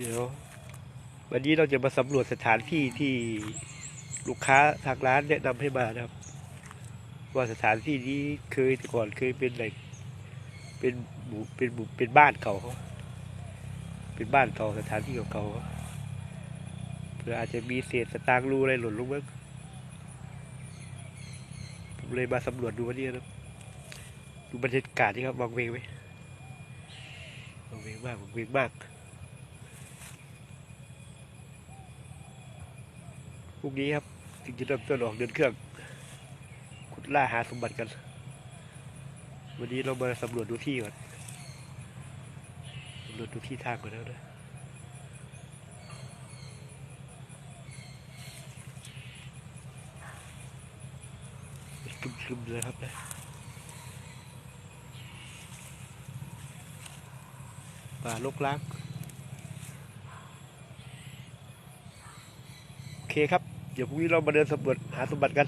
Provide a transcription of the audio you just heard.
เดี๋ยว วันนี้เราจะมาสำรวจสถานที่ที่ลูกค้าทางร้านแนะนำให้มานะครับ ว่าสถานที่นี้เคยแต่ก่อนเคยเป็นอะไรเป็นหมู่เป็นหมู่เป็นบ้านเก่าเขาเป็นบ้านเก่าสถานที่เก่าเขาเพื่ออาจจะมีเศษสตางค์รูอะไรหล่นลงบ้างผมเลยมาสำรวจดูวันนี้นะครับดูบรรยากาศนี่ครับวังเวงไหมวังเวงมากวังเวงมาก พรุ่งนี้ครับถึงจะเริ่มต้นออกเดินเครื่องขุดล่าหาสมบัติกัน วันนี้เรามาสำรวจดูที่ก่อนสำรวจดูที่ทางก่อนแล้วนะคึมๆเลยครับนะป่าลกล้าง โอ เคครับ เดี๋ยวพรุ่งนี้เรามาเดินสำรวจหาสมบัติกัน